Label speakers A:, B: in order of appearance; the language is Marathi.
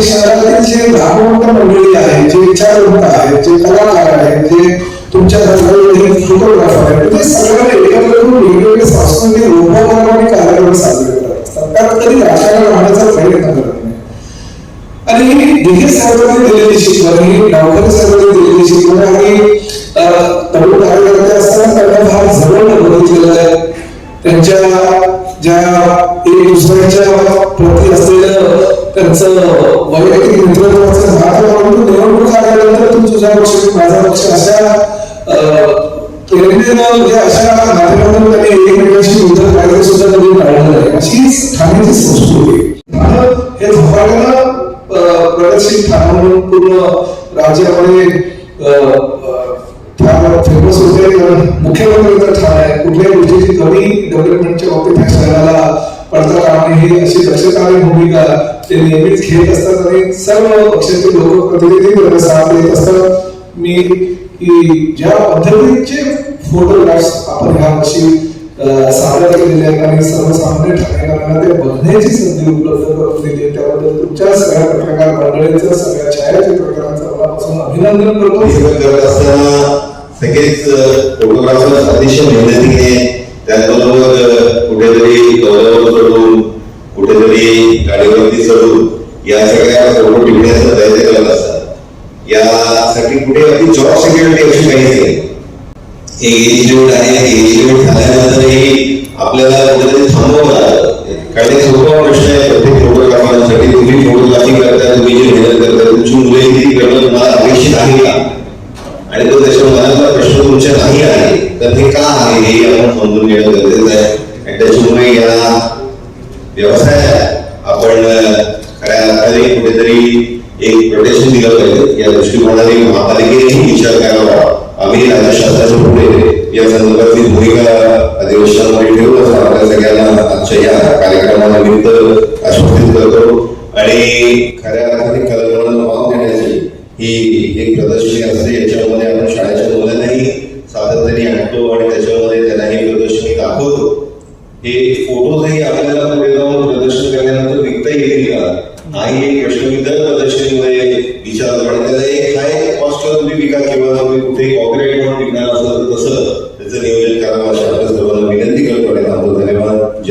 A: आणि शहरातील जे नामवंत मंडळी आहेत जे विचारवंत आहेत जे कलाकार आहेत जे तुमच्या फोटोग्राफर आहेत ते सगळ्यांना एकत्र करून वेगवेगळे सांस्कृतिक रूपमानाने कार्यक्रम साजरे करत असतात कारण कधी राजकारण राहण्याचा प्रयत्न करत आणि दिघे साहेबांनी दिलेली शिकवण ही गावकरी साहेबांनी दिलेली शिकवण आणि तरुण कार्यकर्ते असताना त्यांना फार जवळ बघितलेलं आहे. त्यांच्या ज्या एक दुसऱ्याच्या प्रती असलेलं त्यांचं वैयक्तिक नेतृत्वाचं महत्त्व परंतु निवडणूक आल्यानंतर तू तुझा पक्ष माझा पक्ष अशा अशा माध्यमातून त्यांनी एकमेकांशी युद्ध सुद्धा कधी टाळलं नाही अशी ठाण्याची संस्कृती हे प्रदर्शित म्हणून पूर्ण राज्यामध्ये फेमस होते. मुख्यमंत्री तर ठाणे आहे. कुठल्याही गोष्टीची कमी डेव्हलपमेंटच्या बाबतीत ह्या शहराला पडता कामा नये. ही अशी दक्षता भूमिका ते नेहमीच घेत असतात आणि सर्व पक्षाचे लोकप्रतिनिधी साथ देत असतात. मी की ज्या पद्धतीचे फोटोग्राफ्स आपण ह्या वर्षी सादर केलेले आहेत आणि सर्वसामान्य ठाणेकरांना ते बघण्याची संधी उपलब्ध करून दिली आहे. त्याबद्दल तुमच्या सगळ्या पत्रकार मंडळींचं सगळ्या छायाचित्रकारांचं मनापासून अभिनंदन करतो
B: असताना सगळेच फोटोग्राफर अतिशय मेहनतीने त्याचबरोबर कुठेतरी डोंगरावर चढून कुठेतरी गाडीवरती चढून या सगळ्या फोटो टिपण्याचा प्रयत्न करत असतात. यासाठी कुठे अगदी जॉब सिक्युरिटी अशी काहीच नाही. एज लिमिट आहे एज लिमिट झाल्यानंतरही आपल्याला कुठेतरी थांबवलं लागतं. कारण एक सोपा प्रश्न आहे प्रत्येक फोटोग्राफरांसाठी तुम्ही फोटोग्राफी करताय तुम्ही जी मेहनत करताय तुमची मुले किती करणं तुम्हाला अपेक्षित आहे का? आणि तो त्याच्या मनातला प्रश्न तुमच्या नाही आहे. तर ते का आहे? हे आपण समजून घेणं गरजेचं आहे. आणि त्याच्यामुळे या व्यवसायात आपण खऱ्या अर्थाने कुठेतरी एक प्रोटेक्शन दिलं पाहिजे. या दृष्टिकोनाने महापालिकेनेही विचार करावा. आम्ही राज्य शासनाच्या पुढे या संदर्भातली भूमिका अधिवेशनामध्ये ठेवून आपल्या सगळ्यांना आजच्या या कार्यक्रमानिमित्त आश्वासित करतो. आणि खऱ्या अर्थाने कलाकारांना वाव देण्याची ही एक प्रदर्शनी असते याच्यामध्ये आपण शाळेच्या मुलांनाही सातत्याने आणतो आणि त्याच्यामध्ये त्यांना हे प्रदर्शनी दाखवतो. हे फोटोजही आपल्याला पुढे जाऊन प्रदर्शन केल्यानंतर विकता येईल का? हाही एक प्रश्न मी दर प्रदर्शनीमध्ये विचारतो आणि त्याला एक हाय कॉस्टवर तुम्ही विका किंवा तुम्ही कुठे कॉपीराईट म्हणून विकणार असाल तर तसं त्याचं नियोजन करावं अशा सर्वांना विनंती करतो आणि थांबतो धन्यवाद.